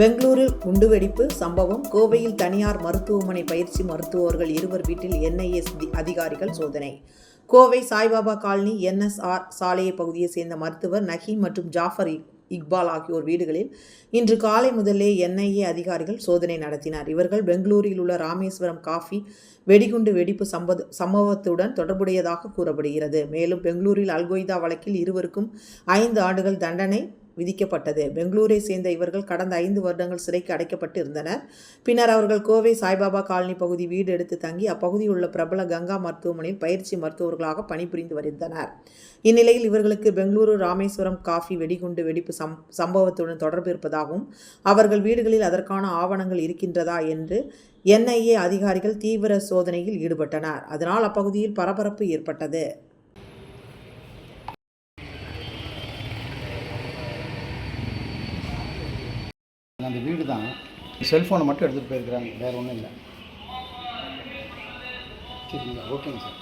பெங்களூரில் குண்டுவெடிப்பு சம்பவம். கோவையில் தனியார் மருத்துவமனை பயிற்சி மருத்துவர்கள் இருவர் வீட்டில் என்ஐஏ அதிகாரிகள் சோதனை. கோவை சாய்பாபா காலனி என்எஸ்ஆர் சாலையை பகுதியை சேர்ந்த மருத்துவர் நஹீம் மற்றும் ஜாஃபர் இக்பால் ஆகியோர் வீடுகளில் இன்று காலை முதலே என்ஐஏ அதிகாரிகள் சோதனை நடத்தினார். இவர்கள் பெங்களூரில் உள்ள ராமேஸ்வரம் காஃபி வெடிகுண்டு வெடிப்பு சம்பத சம்பவத்துடன் தொடர்புடையதாக கூறப்படுகிறது. மேலும் பெங்களூரில் அல்கொய்தா வழக்கில் இருவருக்கும் ஐந்து ஆண்டுகள் தண்டனை விதிக்கப்பட்டது. பெங்களூரை சேர்ந்த இவர்கள் கடந்த ஐந்து வருடங்கள் சிறைக்கு அடைக்கப்பட்டு இருந்தனர். பின்னர் அவர்கள் கோவை சாய்பாபா காலனி பகுதி வீடு எடுத்து தங்கி அப்பகுதியில் உள்ள பிரபல கங்கா மருத்துவமனையில் பயிற்சி மருத்துவர்களாக பணிபுரிந்து வருந்தனர் இந்நிலையில் இவர்களுக்கு பெங்களூரு ராமேஸ்வரம் காஃபி வெடிகுண்டு வெடிப்பு சம் சம்பவத்துடன் தொடர்பு இருப்பதாகவும் அவர்கள் வீடுகளில் அதற்கான ஆவணங்கள் இருக்கின்றதா என்று என்ஐஏ அதிகாரிகள் தீவிர சோதனையில் ஈடுபட்டனர். அதனால் அப்பகுதியில் பரபரப்பு ஏற்பட்டது. அந்த வீடு தான் செல்ஃபோனை மட்டும் எடுத்துகிட்டு போயிருக்கிறாங்க. வேறு ஒன்றும் இல்லை. சரிங்களா ஓகேங்க சார்.